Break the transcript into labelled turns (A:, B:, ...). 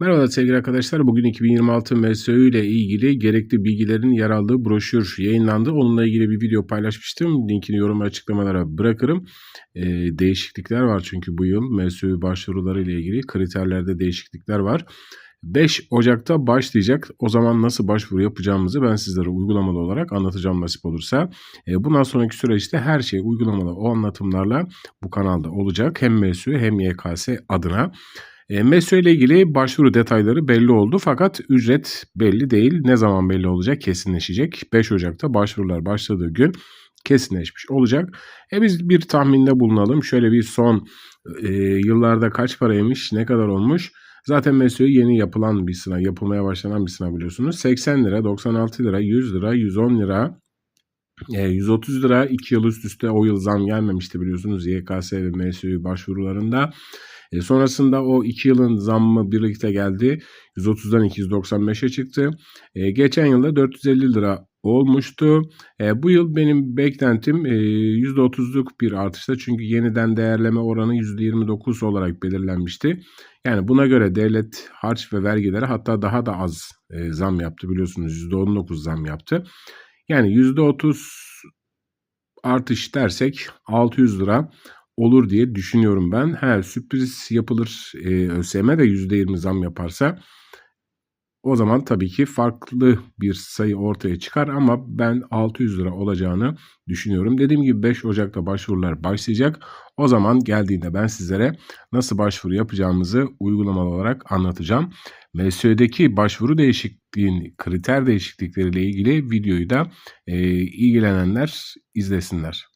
A: Merhaba sevgili arkadaşlar. Bugün 2026 MSÖ ile ilgili gerekli bilgilerin yer aldığı broşür yayınlandı. Onunla ilgili bir video paylaşmıştım. Linkini yorum açıklamalara bırakırım. Ee, değişiklikler var çünkü bu yıl MSÖ başvuruları ile ilgili kriterlerde değişiklikler var. 5 Ocak'ta başlayacak. O zaman nasıl başvuru yapacağımızı ben sizlere uygulamalı olarak anlatacağım nasip olursa. E, bundan sonraki süreçte her şey uygulamalı o anlatımlarla bu kanalda olacak. Hem MSÜ hem YKS adına. E, ile ilgili başvuru detayları belli oldu fakat ücret belli değil. Ne zaman belli olacak kesinleşecek. 5 Ocak'ta başvurular başladığı gün kesinleşmiş olacak. E biz bir tahminde bulunalım. Şöyle bir son e, yıllarda kaç paraymış, ne kadar olmuş? Zaten MESO'yu yeni yapılan bir sınav, yapılmaya başlanan bir sınav biliyorsunuz. 80 lira, 96 lira, 100 lira, 110 lira, 130 lira 2 yıl üst üste o yıl zam gelmemişti biliyorsunuz YKS ve MSÜ başvurularında. E, sonrasında o 2 yılın zammı birlikte geldi. 130'dan 295'e çıktı. E, geçen yılda 450 lira olmuştu. E, bu yıl benim beklentim e, %30'luk bir artışta çünkü yeniden değerleme oranı %29 olarak belirlenmişti. Yani buna göre devlet harç ve vergileri hatta daha da az e, zam yaptı biliyorsunuz %19 zam yaptı. Yani %30 artış dersek 600 lira olur diye düşünüyorum ben. Her sürpriz yapılır e, ÖSYM de %20 zam yaparsa o zaman tabii ki farklı bir sayı ortaya çıkar ama ben 600 lira olacağını düşünüyorum. Dediğim gibi 5 Ocak'ta başvurular başlayacak. O zaman geldiğinde ben sizlere nasıl başvuru yapacağımızı uygulamalı olarak anlatacağım. MSÖ'deki başvuru değişikliğin kriter değişiklikleriyle ilgili videoyu da e, ilgilenenler izlesinler.